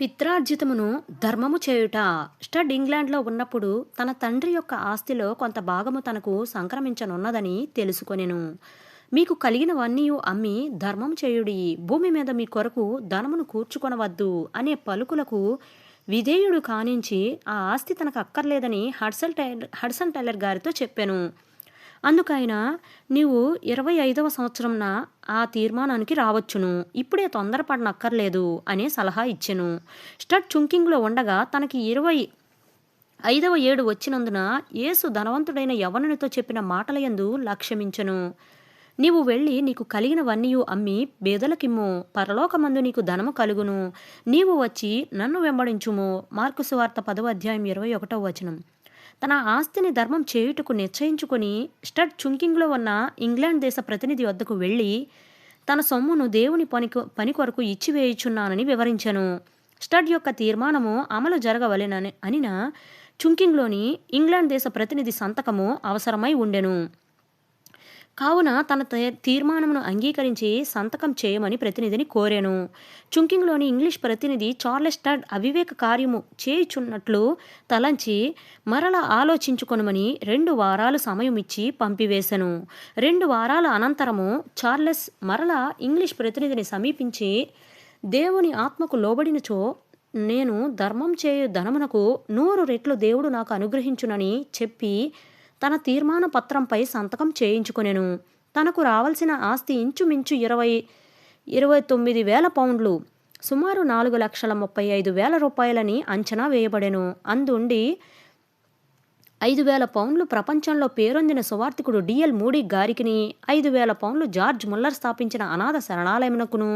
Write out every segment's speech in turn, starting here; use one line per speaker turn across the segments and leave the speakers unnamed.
పిత్రార్జితమును ధర్మము చేయుట. స్టడ్ ఇంగ్లాండ్లో ఉన్నప్పుడు తన తండ్రి యొక్క ఆస్తిలో కొంత భాగము తనకు సంక్రమించనున్నదని తెలుసుకొనెను. మీకు కలిగినవన్నీ అమ్మి ధర్మం చేయుడి. భూమి మీద మీ కొరకు ధనమును కూర్చుకొనవద్దు అనే పలుకులకు విధేయుడు కానించి ఆ ఆస్తి తనకు అక్కర్లేదని హడ్సల్ టైలర్ హడ్సన్ టైలర్ గారితో చెప్పాను. అందుకైనా నీవు ఇరవై ఐదవ సంవత్సరంన ఆ తీర్మానానికి రావచ్చును. ఇప్పుడే తొందరపడనక్కర్లేదు అనే సలహా ఇచ్చెను. స్టడ్ చుంకింగ్లో ఉండగా తనకి ఇరవై ఐదవ ఏడు వచ్చినందున యేసు ధనవంతుడైన యవనునితో చెప్పిన మాటలయందు లక్ష్యమించెను. నీవు వెళ్ళి నీకు కలిగినవన్నీ అమ్మి బేదలకిమ్ము. పరలోకమందు నీకు ధనము కలుగును. నీవు వచ్చి నన్ను వెంబడించుము. మార్కుసు వార్త పదవ అధ్యాయం ఇరవై ఒకటవ వచనం. తన ఆస్తిని ధర్మం చేయుటకు నిశ్చయించుకుని స్టడ్ చుంకింగ్లో ఉన్న ఇంగ్లాండ్ దేశ ప్రతినిధి వద్దకు వెళ్ళి తన సొమ్మును దేవుని పని పని కొరకు ఇచ్చివేయుచున్నానని వివరించను. స్టడ్ యొక్క తీర్మానము అమలు జరగవలెనని అనిన చుంకింగ్లోని ఇంగ్లాండ్ దేశ ప్రతినిధి సంతకము అవసరమై ఉండెను. కావున తన తీర్మానమును అంగీకరించి సంతకం చేయమని ప్రతినిధిని కోరాను. చుంకింగ్లోని ఇంగ్లీష్ ప్రతినిధి చార్లెస్టాడ్ అవివేక కార్యము చేయుచున్నట్లు తలంచి మరల ఆలోచించుకొనమని రెండు వారాలు సమయం ఇచ్చి పంపివేశను రెండు వారాల అనంతరము చార్లెస్ మరల ఇంగ్లీష్ ప్రతినిధిని సమీపించి దేవుని ఆత్మకు లోబడినచో నేను ధర్మం చేయు ధనమునకు నూరు రెట్లు దేవుడు నాకు అనుగ్రహించునని చెప్పి తన తీర్మాన పత్రంపై సంతకం చేయించుకొనెను. తనకు రావాల్సిన ఆస్తి ఇంచుమించు ఇరవై ఇరవై తొమ్మిది వేల పౌండ్లు. సుమారు నాలుగు లక్షల ముప్పై ఐదు వేల రూపాయలని అంచనా వేయబడెను. అందుండి ఐదు వేల పౌండ్లు ప్రపంచంలో పేరొందిన సువార్థికుడు డిఎల్ మూడీ గారికిని ఐదు వేల పౌండ్లు జార్జ్ ముల్లర్ స్థాపించిన అనాథ శరణాలయమునకును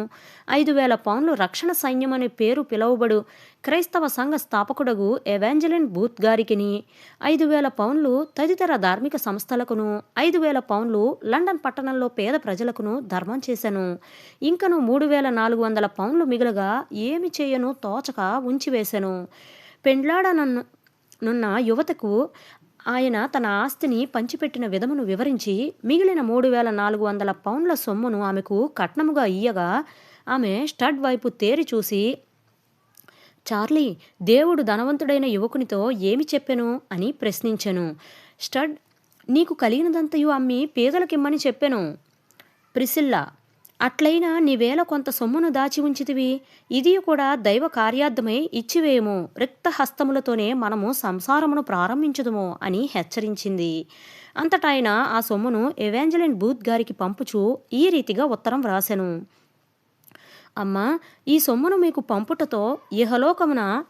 ఐదు వేల పౌండ్లు రక్షణ సైన్యం అనే పేరు పిలువబడు క్రైస్తవ సంఘ స్థాపకుడగు ఎవాంజలిన్ బూత్ గారికిని ఐదు వేల పౌండ్లు తదితర ధార్మిక సంస్థలకును ఐదు వేల పౌండ్లు లండన్ పట్టణంలో పేద ప్రజలకును ధర్మం చేశాను ఇంకను మూడు వేల నాలుగు వందల పౌండ్లు మిగులుగా ఏమి చేయను తోచక ఉంచివేశాను పెండ్లాడనన్ను నున్న యువతకు ఆయన తన ఆస్తిని పంచిపెట్టిన విధమును వివరించి మిగిలిన మూడు వేల నాలుగు వందల పౌండ్ల సొమ్మును ఆమెకు కట్నముగా ఇయ్యగా ఆమె స్టడ్ వైపు తేరి చూసి చార్లీ దేవుడు ధనవంతుడైన యువకునితో ఏమి చెప్పెను? అని ప్రశ్నించెను. స్టడ్ నీకు కలిగినదంతయు అమ్మి పేదలకిమ్మని చెప్పెను. ప్రిసిల్లా అట్లయినా నీవేళ కొంత సొమ్మును దాచి ఉంచితివి. ఇది కూడా దైవ కార్యార్థమై ఇచ్చివేయము. రిక్త హస్తములతోనే మనము సంసారమును ప్రారంభించుదుము అని హెచ్చరించింది. అంతటాయన ఆ సొమ్మును ఎవాంజలిన్ బూత్ గారికి పంపుచు ఈ రీతిగా ఉత్తరం వ్రాసెను. అమ్మా ఈ సొమ్మును మీకు పంపుటతో ఇహలోకమున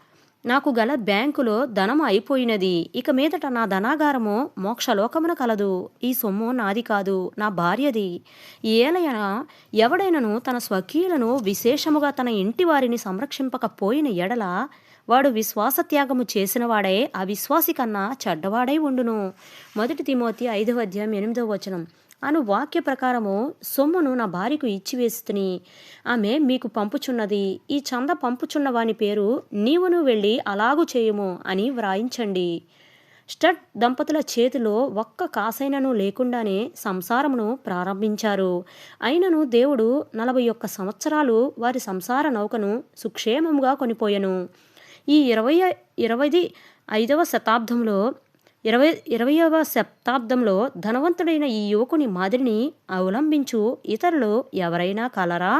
నాకు గల బ్యాంకులో ధనము అయిపోయినది. ఇక మీదట నా ధనాగారము మోక్షలోకమున కలదు. ఈ సొమ్ము నాది కాదు నా భార్యది. ఏలయన ఎవడైనను తన స్వకీయులను విశేషముగా తన ఇంటి వారిని సంరక్షింపకపోయిన ఎడల వాడు విశ్వాసత్యాగము చేసినవాడే అవిశ్వాసి కన్నా చెడ్డవాడై ఉండును. మొదటి తిమోతి ఐదవ అధ్యాయం ఎనిమిదవ వచనం. అను వాక్య ప్రకారము సొమ్మును నా భార్యకు ఇచ్చివేస్తుని. ఆమె మీకు పంపుచున్నది. ఈ చంద పంపుచున్న వాని పేరు నీవును వెళ్ళి అలాగు చేయుము అని వ్రాయించండి. స్టడ్ దంపతుల చేతిలో ఒక్క కాసైనను లేకుండానే సంసారమును ప్రారంభించారు. అయినను దేవుడు నలభై ఒక్క సంవత్సరాలు వారి సంసార నౌకను సుక్షేమంగా కొనిపోయెను. ఈ ఇరవై ఇరవైది ఐదవ శతాబ్దంలో ఇరవై ఇరవయవ శతాబ్దంలో ధనవంతుడైన ఈ యువకుని మాదిరిని అవలంబించు ఇతరులు ఎవరైనా కలరా?